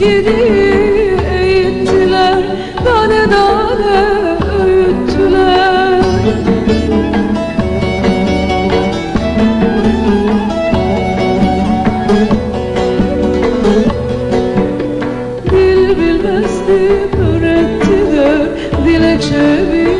Kedi eğittiler Tane tane öğüttüler. Dil bilmezdi öğretti de Dilekçe